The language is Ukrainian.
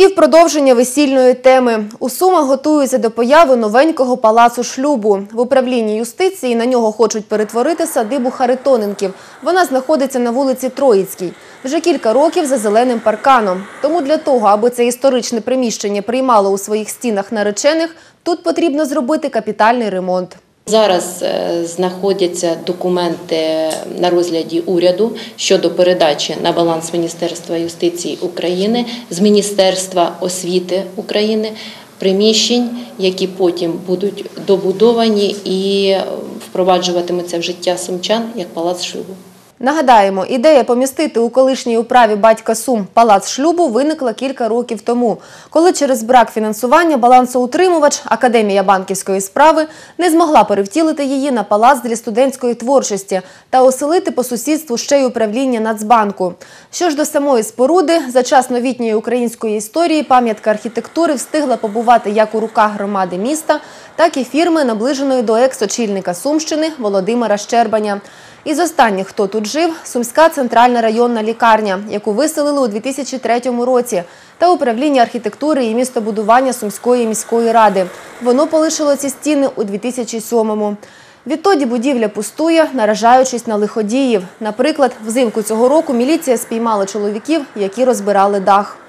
І в продовження весільної теми у Сумах готуються до появи новенького палацу шлюбу. В управлінні юстиції на нього хочуть перетворити садибу Харитоненків. Вона знаходиться на вулиці Троїцькій. Вже кілька років за зеленим парканом. Тому для того, аби це історичне приміщення приймало у своїх стінах наречених, тут потрібно зробити капітальний ремонт. Зараз е, знаходяться документи на розгляді уряду щодо передачі на баланс Міністерства юстиції України з Міністерства освіти України приміщень, які потім будуть добудовані і впроваджуватимуться в життя сумчан як палац шлюбу. Нагадаємо, ідея помістити у колишній управі батька Сум палац шлюбу виникла кілька років тому, коли через брак фінансування балансоутримувач Академія банківської справи не змогла перевтілити її на палац для студентської творчості та оселити по сусідству ще й управління Нацбанку. Що ж до самої споруди, за час новітньої української історії пам'ятка архітектури встигла побувати як у руках громади міста, так і фірми, наближеної до екс-очільника Сумщини Володимира Щербаня. Із останніх, хто тут жив, Сумська центральна районна лікарня, яку виселили у 2003 році, та управління архітектури і містобудування Сумської міської ради. Воно полишило ці стіни у 2007-му. Відтоді будівля пустує, наражаючись на лиходіїв. Наприклад, взимку цього року міліція спіймала чоловіків, які розбирали дах.